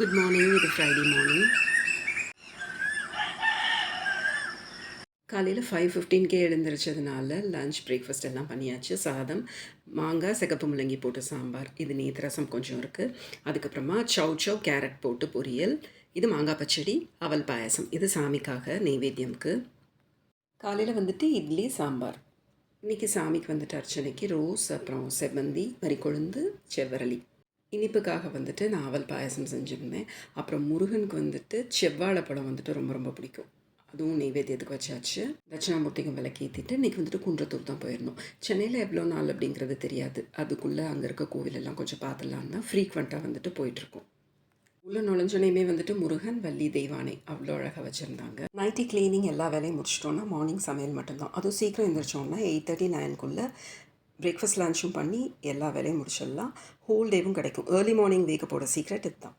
Good morning இது Friday morning காலையில் five ஃபிஃப்டீன்கே எழுந்திரிச்சதுனால லஞ்ச் பிரேக்ஃபாஸ்ட் எல்லாம் பண்ணியாச்சு. சாதம் மாங்காய் சிகப்பு முள்ளங்கி போட்டு சாம்பார். இது நேத்து ரசம் கொஞ்சம் இருக்குது அதுக்கப்புறமா சவ் சவ் கேரட் போட்டு பொரியல். இது மாங்காய் பச்சடி அவல் பாயாசம். இது சாமிக்காக நெய்வேத்தியம்க்கு. காலையில் வந்துட்டு இட்லி சாம்பார். இன்றைக்கி சாமிக்கு வந்துட்டு அர்ச்சனைக்கு ரோஸ் அப்புறம் செவ்வந்தி வரிக்கொழுந்து செவ்வரளி. இனிப்புக்காக வந்துட்டு நான் அவல் பாயசம் செஞ்சுருந்தேன். அப்புறம் முருகனுக்கு வந்துட்டு செவ்வாழைப்பழம் வந்துட்டு ரொம்ப ரொம்ப பிடிக்கும். அதுவும் நெய்வேத்தியத்துக்கு வச்சாச்சு. தட்சிணாமூர்த்திக்கும் விலைக்கு ஏற்றிட்டு இன்றைக்கி வந்துட்டு குன்றத்தூர் தான் போயிருந்தோம் சென்னையில் எவ்வளோ நாள் அப்படிங்கிறது தெரியாது. அதுக்குள்ளே அங்கே இருக்க கோவிலெல்லாம் கொஞ்சம் பார்த்துலான்னு தான் ஃப்ரீக்வெண்ட்டாக வந்துட்டு போயிட்டுருக்கோம். உள்ள நுழைஞ்சோனையுமே வந்துட்டு முருகன் வள்ளி தெய்வானை அவ்வளோ அழகாக வச்சுருந்தாங்க. நைட்டி க்ளீனிங் எல்லா வேலையும் முடிச்சிட்டோன்னா மார்னிங் சமையல் மட்டும்தான். அதுவும் சீக்கிரம் எழுந்திரிச்சோன்னா எயிட் தேர்ட்டி நைனுக்குள்ளே பிரேக்ஃபாஸ்ட் லன்ச்சும் பண்ணி எல்லா வேலையும் முடிச்சிடலாம். ஹோல் டேவும் கிடைக்கும். ஏர்லி மார்னிங் வேக்க போட சீக்ரெட் இதுதான்.